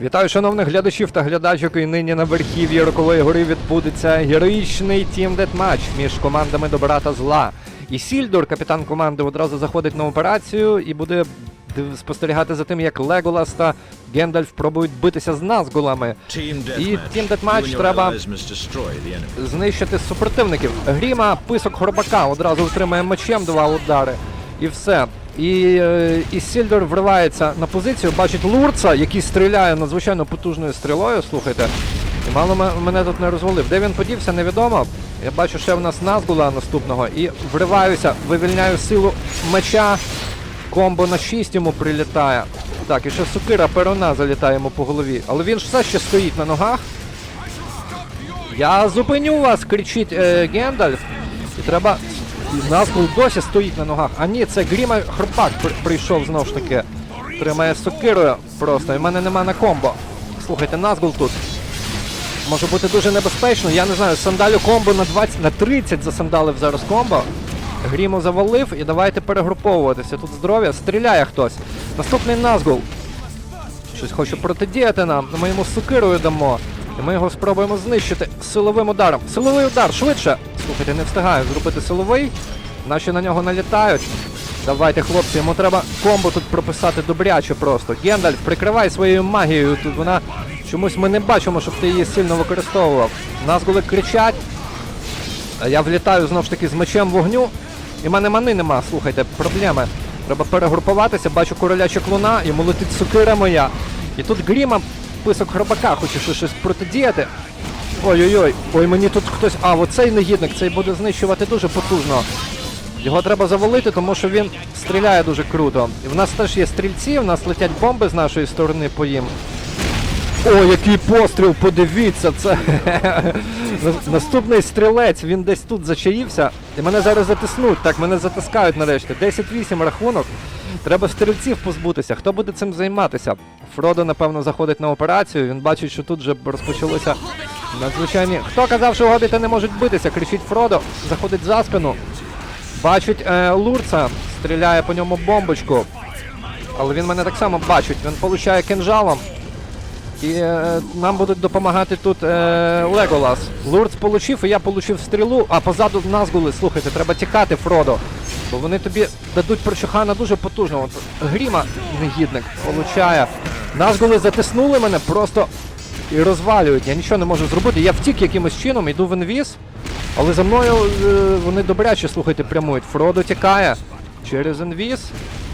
Вітаю шановних глядачів та глядачок. І нині на верхів'ї Рокової гори відбудеться героїчний тім детматч між командами добра та зла. І Сільдор, капітан команди, одразу заходить на операцію і буде спостерігати за тим, як Леголас та Гендальф пробують битися з Назгулами, І and your треба- знищити супротивників. Гріма, писок Хорбака одразу отримає мечем два удари. І все. І, е, і Сільдор вривається на позицію, бачить Лурца, який стріляє надзвичайно потужною стрілою. Слухайте. І мало мене тут не розвалив. Де він подівся, невідомо. Я бачу, ще в нас Назгула наступного. І вриваюся, вивільняю силу меча. Комбо на 6 йому прилітає. Так, і ще сукира перона залітає йому по голові. Але він ж все ще стоїть на ногах. Я зупиню вас, кричить е, Гендальф. І треба. І Назгул досі стоїть на ногах. А ні, це Гріма Хрпак прийшов знов ж таки. Тримає сокирою просто. І в мене нема на комбо. Слухайте, Назгул тут. Може бути дуже небезпечно. Я не знаю, сандалю комбо на 20, на 30 засандалив зараз комбо. Гріму завалив і давайте перегруповуватися. Тут здоров'я, стріляє хтось. Наступний Назгул. Щось хоче протидіяти нам. Ми йому сукирою дамо. І ми його спробуємо знищити силовим ударом. Силовий удар, швидше! Слухайте, не встигаю зробити силовий. Наші на нього налітають. Давайте, хлопці, йому треба комбо тут прописати добряче просто. Гендальф, прикривай своєю магією. Тут вона чомусь ми не бачимо, щоб ти її сильно використовував. Назгули кричать. Я влітаю знову ж таки з мечем вогню. І в мене мани нема, слухайте, проблеми. Треба перегрупуватися, бачу короля чеклуна, йому летить сокира моя. І тут Гріма, писок хробака, хоче щось протидіяти. Ой-ой-ой, ой, мені тут хтось. А, оцей негідник, цей буде знищувати дуже потужно. Його треба завалити, тому що він стріляє дуже круто. І в нас теж є стрільці, в нас летять бомби з нашої сторони по їм. О, який постріл, подивіться, це наступний стрілець, він десь тут зачаївся. І мене зараз затиснуть. Так, мене затискають нарешті. 10-8 рахунок. Треба стрільців позбутися. Хто буде цим займатися? Фродо, напевно, заходить на операцію. Він бачить, що тут вже розпочалося надзвичайні. Хто казав, що гобіти не можуть битися? Кричить Фродо, заходить за спину. Бачить е, Лурца, стріляє по ньому бомбочку. Але він мене так само бачить. Він получає кинжалом. І е, нам будуть допомагати тут е, Леголас. Лурц получив, і я получив стрілу, а позаду Назгули, слухайте, треба тікати, Фродо. Бо вони тобі дадуть прочухана дуже потужно. От Гріма, негідник, получає. Назгули затиснули мене просто і розвалюють. Я нічого не можу зробити. Я втік якимось чином, йду в інвіз, але за мною е, вони добряче, слухайте, прямують. Фродо тікає через інвіз.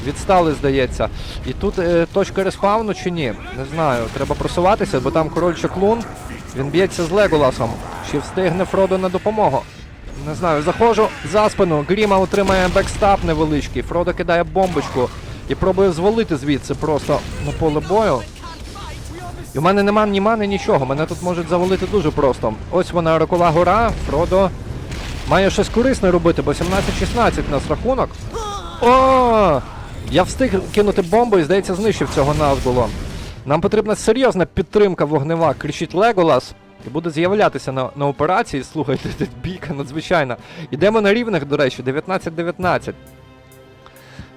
Відстали, здається. І тут е, точка респавну чи ні? Не знаю. Треба просуватися, бо там король Чаклун. Він б'ється з Леголасом. Чи встигне Фродо на допомогу? Не знаю, заходжу за спину. Гріма отримає бекстап невеличкий. Фродо кидає бомбочку і пробує звалити звідси просто на поле бою. І в мене нема ні мани, нічого. Мене тут можуть завалити дуже просто. Ось вона рокова гора. Фродо має щось корисне робити, бо 17-16 у нас рахунок. О! Я встиг кинути бомбу і, здається, знищив цього Назгулу. Нам потрібна серйозна підтримка вогнева, кричить Леголас. І буде з'являтися на, на операції. Слухайте, бійка надзвичайна. Ідемо на рівних, до речі, 19-19.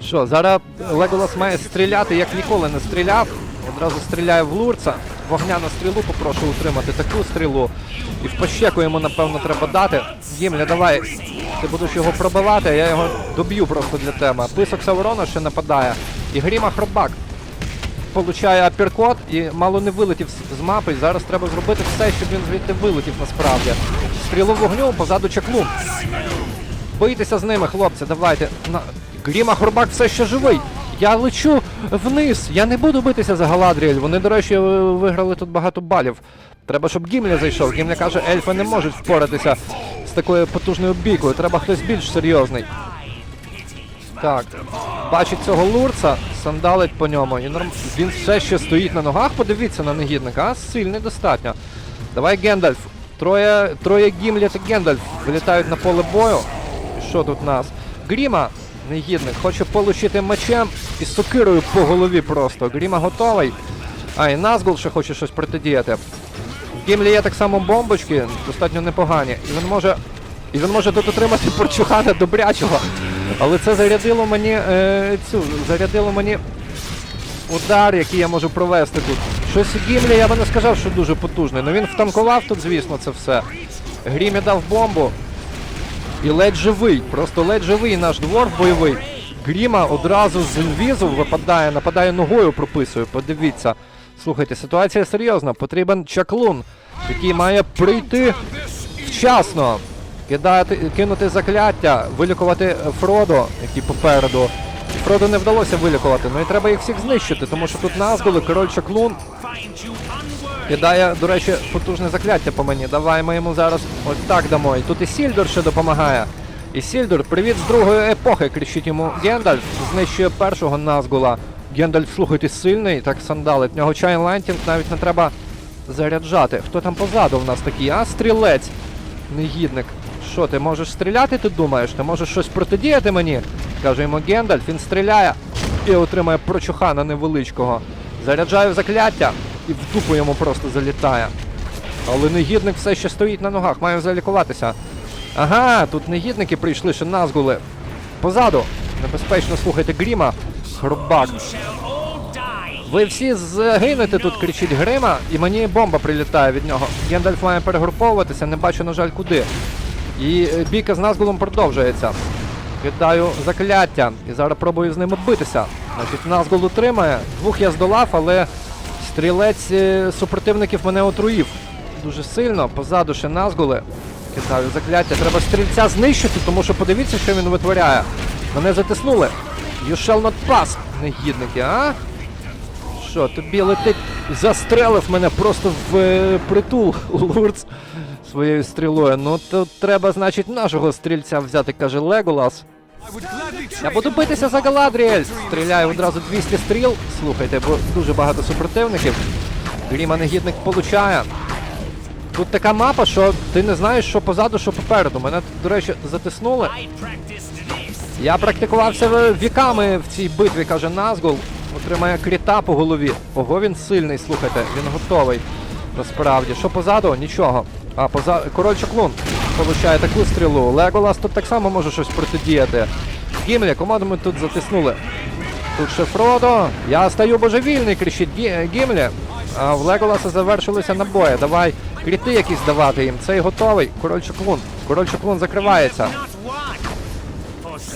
Що, зараз Леголас має стріляти, як ніколи не стріляв. Одразу стріляє в лурца. Вогняну стрілу попрошу утримати таку стрілу. І в пощеку йому, напевно, треба дати. Гімля, давай. Ти будеш його пробивати, а я його доб'ю просто для тебе. Писок Саурона ще нападає. І Гріма Хробак получає апперкот і мало не вилетів з- мапи. Зараз треба зробити все, щоб він звідти вилетів насправді. Стрілу вогню позаду чаклун. Бийтеся з ними, хлопці, давайте. Гріма Хорбак все ще живий. Я лечу вниз. Я не буду битися за Галадріель. Вони, до речі, виграли тут багато балів. Треба, щоб Гімля зайшов. Гімля каже, ельфи не можуть впоратися з такою потужною бійкою. Треба хтось більш серйозний. Так. Бачить цього лурца, сандалить по ньому. І норм... Він все ще стоїть на ногах. Подивіться на негідника. А сильний достатньо. Давай Гендальф. Троє, троє Гімлі та Гендальф вилітають на поле бою. Що тут у нас? Гріма, негідник, хоче получити мечем і сокирою по голові просто. Гріма готовий. А, і Назгул ще хоче щось протидіяти. В Гімлі є так само бомбочки, достатньо непогані. І він може. І він може тут отримати порчухана добрячого. Але це зарядило мені е, цю. Зарядило мені удар, який я можу провести тут. Щось Гімлі, я би не сказав, що дуже потужний. Ну він втанкував тут, звісно, це все. Грімі дав бомбу. І ледь живий, просто ледь живий наш двор бойовий. Гріма одразу з інвізу випадає, нападає ногою, прописує. Подивіться. Слухайте, ситуація серйозна. Потрібен чаклун, який має прийти вчасно. Кидати, кинути закляття, вилікувати Фродо, який попереду. Фродо не вдалося вилікувати, ну і треба їх всіх знищити, тому що тут Назгули, король чаклун. Кидає, до речі, потужне закляття по мені. Давай ми йому зараз ось так дамо. І тут і Сільдор ще допомагає. І Сільдор, привіт з другої епохи, кричить йому Гендальф, знищує першого Назгула. Гендальф, слухайте, сильний, так сандалить. Нього чайн лантінг навіть не треба заряджати. Хто там позаду в нас такий? А, стрілець. Негідник. Що, ти можеш стріляти, ти думаєш? Ти можеш щось протидіяти мені? Каже йому Гендальф, він стріляє і отримає прочухана невеличкого. Заряджаю закляття і в дупу йому просто залітає. Але негідник все ще стоїть на ногах, має залікуватися. Ага, тут негідники прийшли, ще назгули. Позаду. Небезпечно слухайте Гріма. Хробак. Ви всі загинете тут, кричить Грима, і мені бомба прилітає від нього. Гендальф має перегруповуватися, не бачу, на жаль, куди. І е, бійка з Назгулом продовжується. Кидаю закляття і зараз пробую з ними битися. Значить, Назгул утримає. Двох я здолав, але стрілець е, супротивників мене отруїв. Дуже сильно. Позаду ще Назгули. Кидаю закляття. Треба стрільця знищити, тому що подивіться, що він витворяє. Мене затиснули. You shall not pass, негідники, а? Що, тобі летить, застрелив мене просто в е, притул Лурц своєю стрілою. Ну то треба, значить, нашого стрільця взяти, каже Леголас. Я буду битися за Галадріель. Стріляю одразу 200 стріл. Слухайте, бо дуже багато супротивників. Гріма негідник получає. Тут така мапа, що ти не знаєш, що позаду, що попереду. Мене, до речі, затиснули. Я практикувався віками в цій битві, каже Назгул. Отримає кріта по голові. Ого, він сильний, слухайте, він готовий. Насправді. Що позаду? Нічого. А, поза... Король Чаклун получає таку стрілу. Леголас тут так само може щось протидіяти. Гімлі, команду ми тут затиснули. Тут ще Фродо. Я стаю божевільний, кричить Гімлі. А в Леголаса завершилися набої. Давай кріти якісь давати їм. Цей готовий. Король Чаклун. Король Чаклун закривається.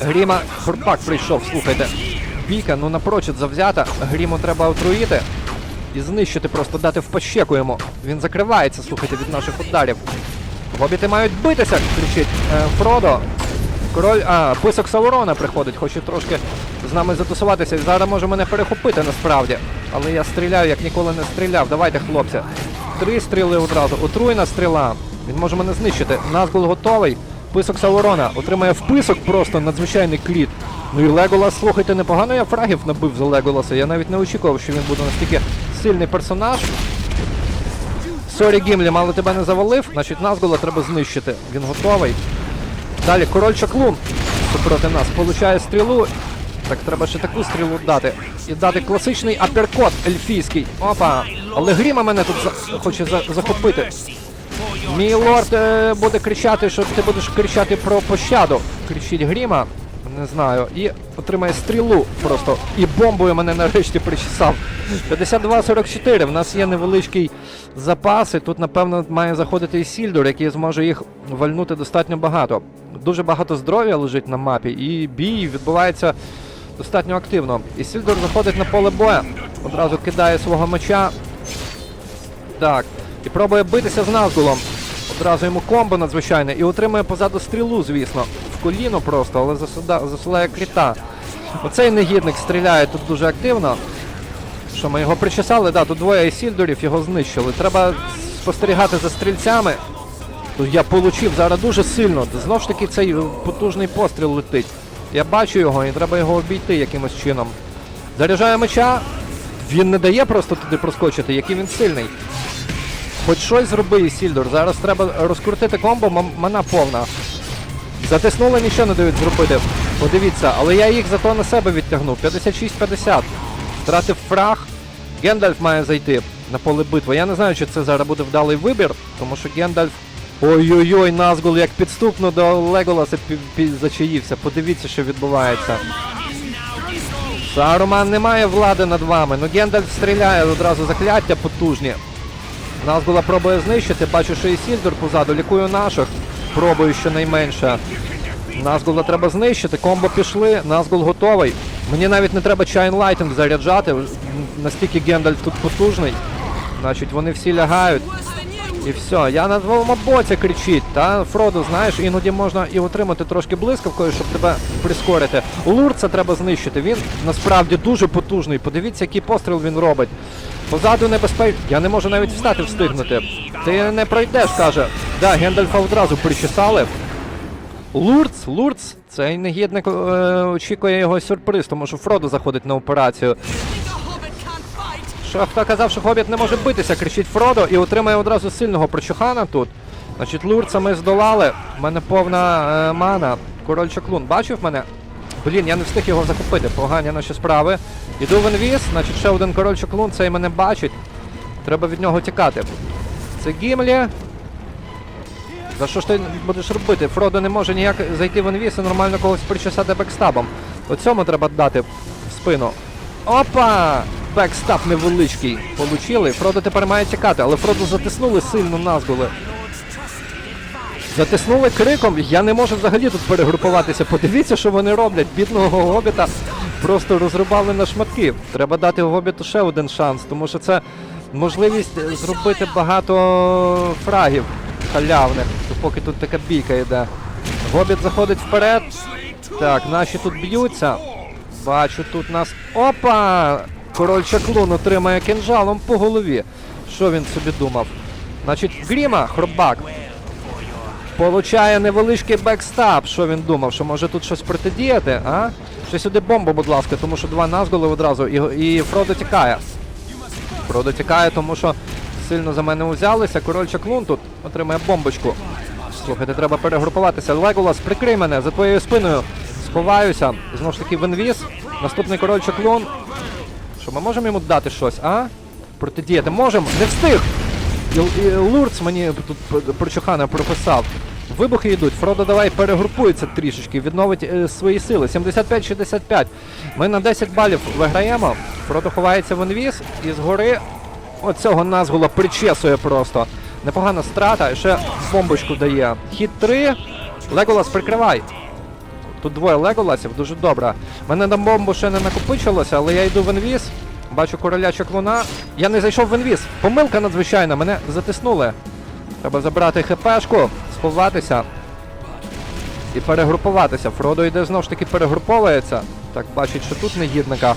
Гріма Хурпак прийшов, слухайте. Бійка, ну напрочуд завзята. Гріму треба отруїти і знищити, просто дати в пощеку йому. Він закривається, слухайте, від наших ударів. Гобіти мають битися, кричить е, Фродо. Король. А, писок Саурона приходить, хоче трошки з нами затусуватися. І зараз може мене перехопити насправді. Але я стріляю, як ніколи не стріляв. Давайте, хлопці. Три стріли одразу. Отруйна стріла. Він може мене знищити. Назгул готовий. Писок Саурона отримає вписок просто надзвичайний кліт. Ну і Леголас, слухайте, непогано я фрагів набив за Леголаса. Я навіть не очікував, що він буде настільки сильний персонаж. Сорі, Гімлі, мало тебе не завалив, значить Назгула треба знищити. Він готовий. Далі король Чаклун супроти нас получає стрілу. Так треба ще таку стрілу дати. І дати класичний аперкот ельфійський. Опа! Але Гріма мене тут за... хоче за... захопити. Мій лорд е, буде кричати, що ти будеш кричати про пощаду. Кричить Гріма. Не знаю. І отримає стрілу просто. І бомбою мене нарешті причесав. 52-44. В нас є невеличкий запас, і тут, напевно, має заходити і Сільдор, який зможе їх вальнути достатньо багато. Дуже багато здоров'я лежить на мапі, і бій відбувається достатньо активно. І Сільдор заходить на поле боя, одразу кидає свого меча. Так. І пробує битися з Назгулом. Одразу йому комбо надзвичайне і отримує позаду стрілу, звісно. В коліно просто, але засилає кріта. Оцей негідник стріляє тут дуже активно. Що ми його причесали, да, тут двоє Ісільдорів, його знищили. Треба спостерігати за стрільцями. Тут я получив зараз дуже сильно. Знов ж таки цей потужний постріл летить. Я бачу його і треба його обійти якимось чином. Заряджаю меча. Він не дає просто туди проскочити, який він сильний. Хоч щось зроби, Сільдор. Зараз треба розкрутити комбо, мана повна. Затиснули, нічого не дають зробити. Подивіться, але я їх зато на себе відтягнув. 56-50. Втратив фраг. Гендальф має зайти на поле битви. Я не знаю, чи це зараз буде вдалий вибір, тому що Гендальф. Ой-ой-ой, Назгул як підступно до Леголаса зачаївся. Подивіться, що відбувається. Саруман не має влади над вами. Ну Гендальф стріляє одразу закляття потужні. Назгула пробує знищити. Бачу, що і Сільдор позаду. Лікую наших. Пробую щонайменше. Назгула треба знищити. Комбо пішли. Назгул готовий. Мені навіть не треба Чайн Лайтинг заряджати. Настільки Гендальф тут потужний. Значить, вони всі лягають. І все, я на твоєму боці кричить, та Фродо, знаєш, іноді можна і отримати трошки блискавкою, щоб тебе прискорити. Лурца треба знищити. Він насправді дуже потужний. Подивіться, який постріл він робить. Позаду небезпечно. Я не можу навіть встати встигнути. Ти не пройдеш, каже. Да, Гендальфа одразу причесали. Лурц, Лурц, цей негідник е, очікує його сюрприз, тому що Фродо заходить на операцію. Що хто казав, що хобіт не може битися, кричить Фродо і отримає одразу сильного прочухана тут. Значить, лурца ми здолали. У мене повна е, мана. Король Чаклун бачив мене? Блін, я не встиг його захопити. Погані наші справи. Іду в інвіз, значить ще один король Чаклун, цей мене бачить. Треба від нього тікати. Це Гімлі. За що ж ти будеш робити? Фродо не може ніяк зайти в інвіз і нормально когось причесати бекстабом. Оцьому треба дати в спину. Опа! Бекстап невеличкий. Получили. Фродо тепер має тікати, але Фродо затиснули сильно назгули. Затиснули криком, я не можу взагалі тут перегрупуватися. Подивіться, що вони роблять. Бідного гобіта просто розрубали на шматки. Треба дати гобіту ще один шанс, тому що це можливість зробити багато фрагів халявних, поки тут така бійка йде. Гобіт заходить вперед. Так, наші тут б'ються. Бачу, тут нас. Опа! Король Чаклун отримає кинжалом по голові. Що він собі думав? Значить, Гріма, хробак. Получає невеличкий бекстап. Що він думав? Що може тут щось протидіяти, а? Ще сюди бомбу, будь ласка, тому що два назголи одразу і, і Фродо тікає. Фродо тікає, тому що сильно за мене узялися. Король Чаклун тут отримає бомбочку. Слухайте, треба перегрупуватися. Леголас, прикрий мене за твоєю спиною. Сховаюся. Знову ж таки в інвіз. Наступний король Чаклун. Що, ми можемо йому дати щось, а? Протидіяти можемо? Не встиг! І, і Лурц мені тут п- прочухана прописав. Вибухи йдуть. Фродо давай перегрупується трішечки, відновить е, свої сили. 75-65. Ми на 10 балів виграємо. Фродо ховається в інвіз і згори оцього назгула причесує просто. Непогана страта, ще бомбочку дає. Хід 3. Леголас, прикривай. Тут двоє Леголасів, дуже добре. Мене на бомбу ще не накопичилося, але я йду в інвіз. Бачу короля чаклуна. Я не зайшов в інвіз. Помилка надзвичайна, мене затиснули. Треба забрати хпшку, сховатися і перегрупуватися. Фродо йде знову ж таки перегруповується. Так, бачить, що тут негідника.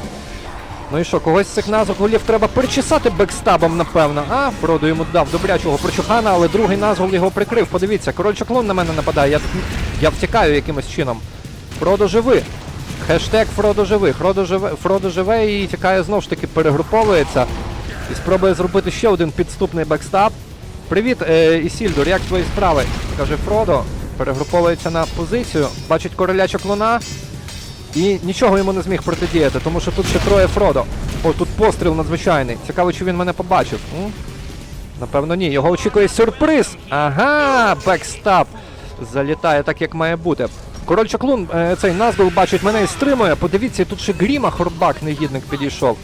Ну і що, когось з цих назвок голів треба причесати бекстабом, напевно. А, Фродо йому дав добрячого прочухана, але другий назвол його прикрив. Подивіться, король чаклун на мене нападає. Я, я втікаю якимось чином. Фродо живи. Хештег Фродо живи. Фродо живе, Фродо живе і тікає знову ж таки, перегруповується. І спробує зробити ще один підступний бекстап. Привіт, е, Ісільдор, як твої справи? Каже Фродо. Перегруповується на позицію, бачить короля чаклуна. І нічого йому не зміг протидіяти, тому що тут ще троє Фродо. О, тут постріл надзвичайний. Цікаво, чи він мене побачив. М? Напевно, ні. Його очікує сюрприз. Ага, бекстап. Залітає так, як має бути. Король Чаклун, е, цей назвол бачить мене і стримує. Подивіться, тут ще Гріма Хорбак, негідник, підійшов.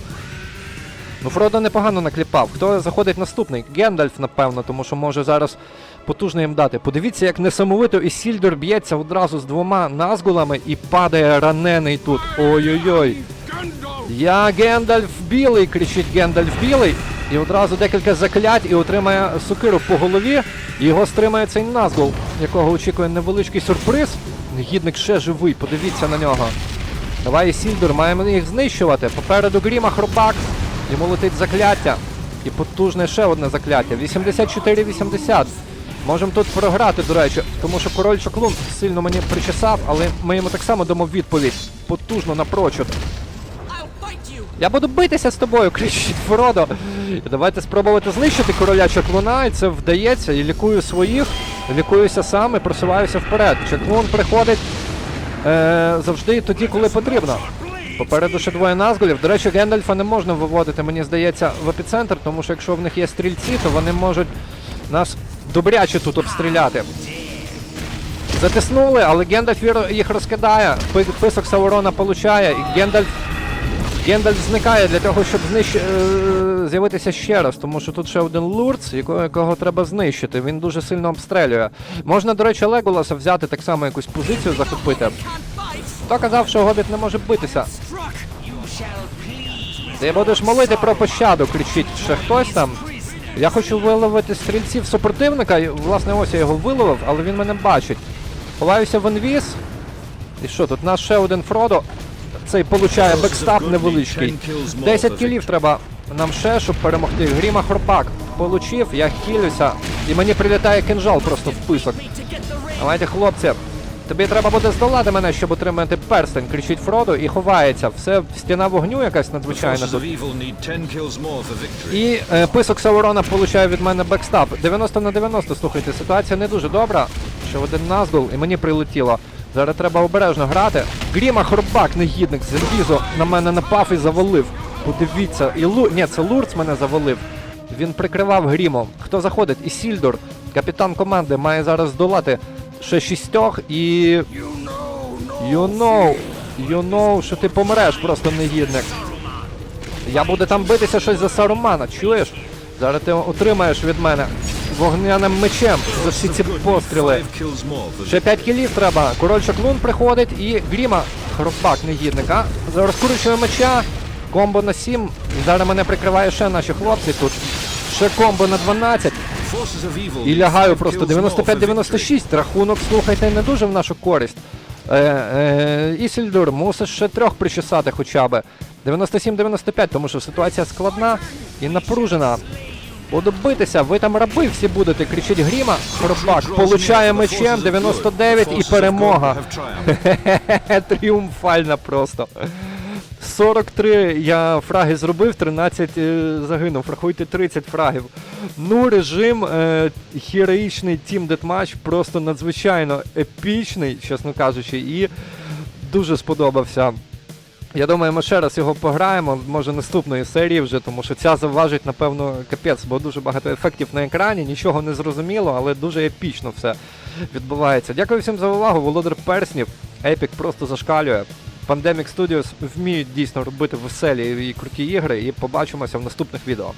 Ну, Фродо непогано накліпав. Хто заходить наступний? Гендальф, напевно, тому що може зараз потужно їм дати. Подивіться, як несамовито Ісільдор б'ється одразу з двома назгулами і падає ранений тут. Ой-ой-ой. Я Гендальф білий, кричить Гендальф білий. І одразу декілька заклять і отримає сокиру по голові. І його стримає цей назгул, якого очікує невеличкий сюрприз. Негідник ще живий, подивіться на нього. Давай, Сільдор, маємо їх знищувати. Попереду Гріма Хробак. Йому летить закляття. І потужне ще одне закляття. 84-80. Можемо тут програти, до речі, тому що король Чоклун сильно мені причесав, але ми йому так само дамо відповідь. Потужно напрочуд. Я буду битися з тобою, кричить Фродо. Давайте спробувати знищити короля Чаклуна, і це вдається. І лікую своїх, лікуюся сам і просуваюся вперед. Чаклун приходить е, завжди тоді, коли потрібно. Попереду ще двоє назголів. До речі, Гендальфа не можна виводити, мені здається, в епіцентр, тому що якщо в них є стрільці, то вони можуть нас добряче тут обстріляти. Затиснули, але Гендальф їх розкидає. Писок Саурона получає, і Гендальф Гендальф зникає для того, щоб знищ... е, з'явитися ще раз, тому що тут ще один лурц, якого, якого треба знищити. Він дуже сильно обстрелює. Можна, до речі, Леголаса взяти так само якусь позицію захопити. Хто казав, що гобіт не може битися? Ти будеш молити про пощаду, кричить ще хтось там. Я хочу виловити стрільців супротивника. Власне, ось я його виловив, але він мене бачить. Ховаюся в інвіз. І що, тут наш ще один Фродо. Цей получає бекстап невеличкий. 10 кілів треба нам ще, щоб перемогти. Гріма Хорпак получив, я хілюся. І мені прилітає кинжал просто в писок. Давайте, хлопці. Тобі треба буде здолати мене, щоб отримати перстень, кричить Фродо і ховається. Все стіна вогню якась надзвичайна тут. of evil need 10 kills more for victory. І е, писок Саурона получає від мене бекстап. 90 на 90, слухайте, ситуація не дуже добра. Ще один наздул, і мені прилетіло. Зараз треба обережно грати. Гріма Хорбак, негідник, з на мене напав і завалив. Подивіться, і Лу... Ні, це Лурц мене завалив. Він прикривав грімом. Хто заходить? І Сільдор, капітан команди, має зараз здолати ще шістьох і. You know, you know, що ти помреш, просто негідник. Я буду там битися щось за Сарумана, чуєш? Зараз ти отримаєш від мене вогняним мечем за всі ці постріли. Ще 5 кілів треба. Король Шаклун приходить і Гріма, хробак негідник, а? За розкручує меча, комбо на 7. Зараз мене прикриває ще наші хлопці тут. Ще комбо на 12. Forces of evil І лягаю просто kills more for victory. 95-96. Рахунок, слухайте, не дуже в нашу користь. Е, е, Ісільдур, мусиш ще трьох причесати хоча б. 97-95, тому що ситуація складна і напружена. Буду битися, ви там раби всі будете, кричить Гріма. Хробак получає мечем 99 і перемога. Тріумфальна просто. 43 я фраги зробив, 13 е, загинув. Рахуйте 30 фрагів. Ну, режим е, героїчний Team Deathmatch просто надзвичайно епічний, чесно кажучи, і дуже сподобався. Я думаю, ми ще раз його пограємо, може наступної серії вже, тому що ця заважить, напевно, капець, бо дуже багато ефектів на екрані, нічого не зрозуміло, але дуже епічно все відбувається. Дякую всім за увагу. Володар Перснів. Епік просто зашкалює. Pandemic Studios вміють дійсно робити веселі і круті ігри, і побачимося в наступних відео.